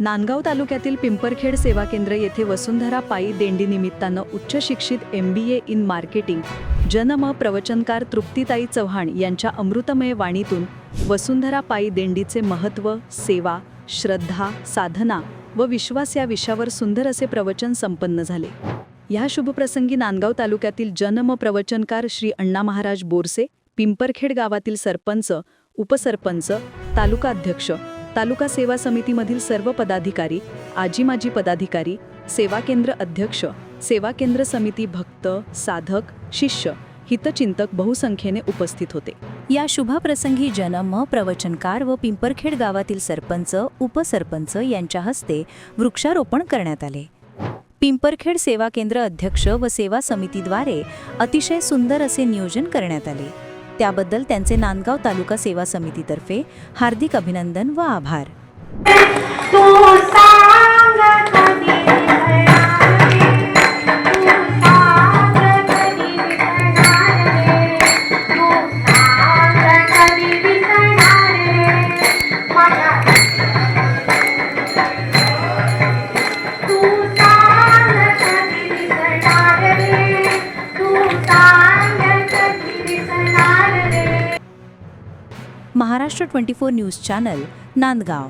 नांदगाव तालुक्यातील पिंपरखेड सेवा केंद्र येथे वसुंधरा पायी देंडी निमित्तानं उच्च शिक्षित M B A in marketing जनम प्रवचनकार तृप्तीताई चव्हाण यांच्या अमृतमय वाणीतून वसुंधरा पायी दिंडीचे महत्त्व सेवा श्रद्धा साधना व विश्वास या विषयावर सुंदर असे प्रवचन संपन्न झाले. ह्या शुभप्रसंगी नांदगाव तालुक्यातील जनम प्रवचनकार श्री अण्णा महाराज बोरसे पिंपरखेड गावातील सरपंच उपसरपंच तालुका अध्यक्ष तालुका सेवा समितीमधील सर्व पदाधिकारी आजी माजी पदाधिकारी सेवा केंद्र अध्यक्ष सेवा केंद्र समिती भक्त साधक शिष्य हितचिंतक बहुसंख्येने उपस्थित होते. या शुभप्रसंगी जनम प्रवचनकार व पिंपरखेड गावातील सरपंच उपसरपंच यांच्या हस्ते वृक्षारोपण करण्यात आले. पिंपरखेड सेवा केंद्र अध्यक्ष व सेवा समितीद्वारे अतिशय सुंदर असे नियोजन करण्यात आले. त्याबद्दल त्यांचे नांदगाव तालुका सेवा समितीतर्फे हार्दिक अभिनंदन व आभार. Maharashtra twenty four news channel Nandgaon.